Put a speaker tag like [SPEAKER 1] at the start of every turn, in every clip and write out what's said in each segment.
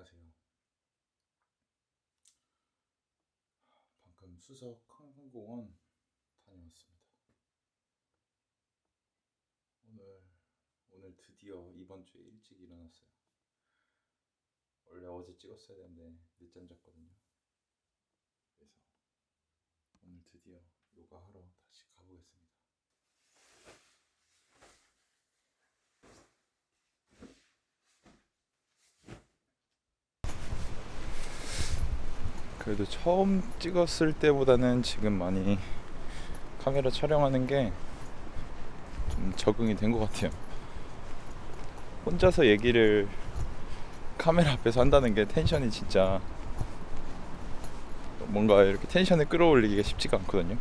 [SPEAKER 1] 안녕하세요. 방금 수석 항공공원 다녀왔습니다. 오늘 오늘 드디어 이번 주에 일찍 일어났어요. 원래 어제 찍었어야 되는데 늦잠 잤거든요. 그래서 오늘 드디어 요가 하러 다시 가보겠습니다. 그래도 처음 찍었을 때보다는 지금 많이 카메라 촬영하는 게 좀 적응이 된 것 같아요. 혼자서 얘기를 카메라 앞에서 한다는 게 텐션이 진짜 뭔가 이렇게 텐션을 끌어올리기가 쉽지가 않거든요.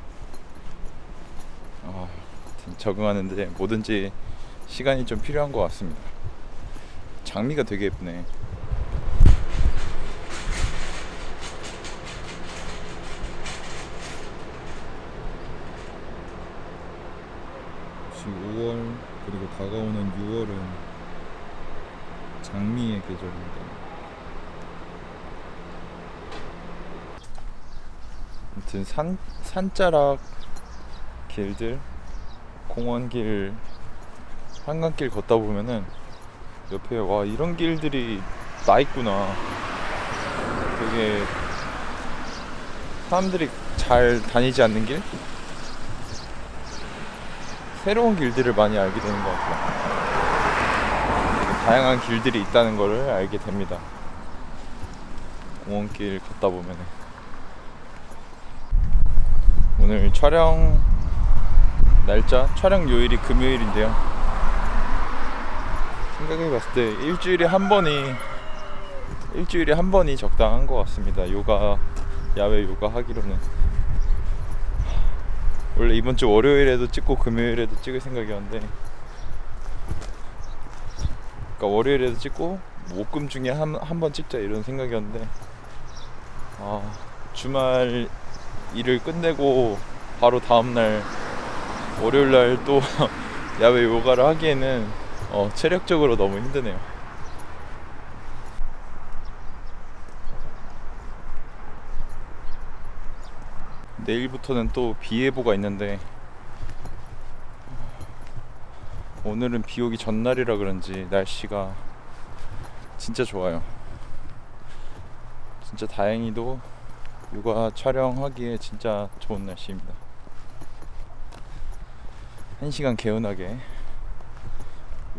[SPEAKER 1] 아, 하여튼 적응하는데 뭐든지 시간이 좀 필요한 것 같습니다. 장미가 되게 예쁘네. 지금 5월 그리고 다가오는 6월은 장미의 계절입니다. 아무튼 산 산자락 길들 공원길 한강길 걷다 보면은 옆에 와 이런 길들이 나 있구나. 되게 사람들이 잘 다니지 않는 길? 새로운 길들을 많이 알게 되는 것 같아요. 다양한 길들이 있다는 것을 알게 됩니다. 공원길 걷다 보면 오늘 촬영 날짜 촬영 요일이 금요일인데요. 생각해 봤을 때 일주일에 한 번이 일주일에 한 번이 적당한 것 같습니다. 요가 야외 요가 하기로는. 원래 이번 주 월요일에도 찍고 금요일에도 찍을 생각이었는데 그러니까 월요일에도 찍고 목금 중에 한 한 번 찍자 이런 생각이었는데 아 주말 일을 끝내고 바로 다음 날 월요일 날 또 야외 요가를 하기에는 어, 체력적으로 너무 힘드네요. 내일부터는 또 비 예보가 있는데 오늘은 비 오기 전날이라 그런지 날씨가 진짜 좋아요. 진짜 다행히도 육아 촬영하기에 진짜 좋은 날씨입니다. 한 시간 개운하게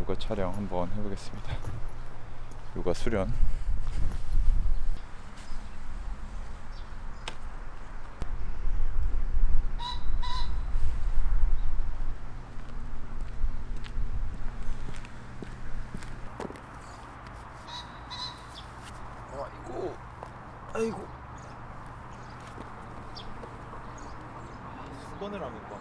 [SPEAKER 1] 요가 촬영 한번 해보겠습니다. 요가 수련. 아이고, 아이고. 갖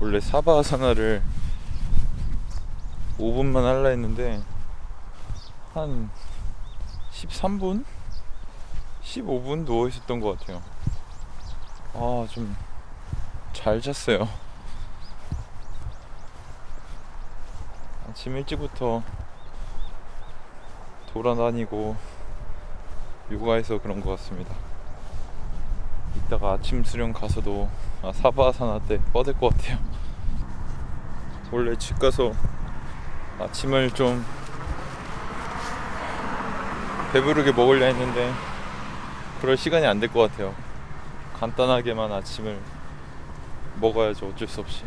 [SPEAKER 1] 원래 사바아사나를 5분만 할라 했는데 한 13분? 15분 누워 있었던 것 같아요. 아, 좀 잘 잤어요. 아침 일찍부터 돌아다니고 요가해서 그런 것 같습니다. 이따가 아침 수련 가서도 아, 사바아사나 때 뻗을 것 같아요. 원래 집 가서 아침을 좀 배부르게 먹으려 했는데 그럴 시간이 안 될 것 같아요. 간단하게만 아침을 먹어야죠. 어쩔 수 없이.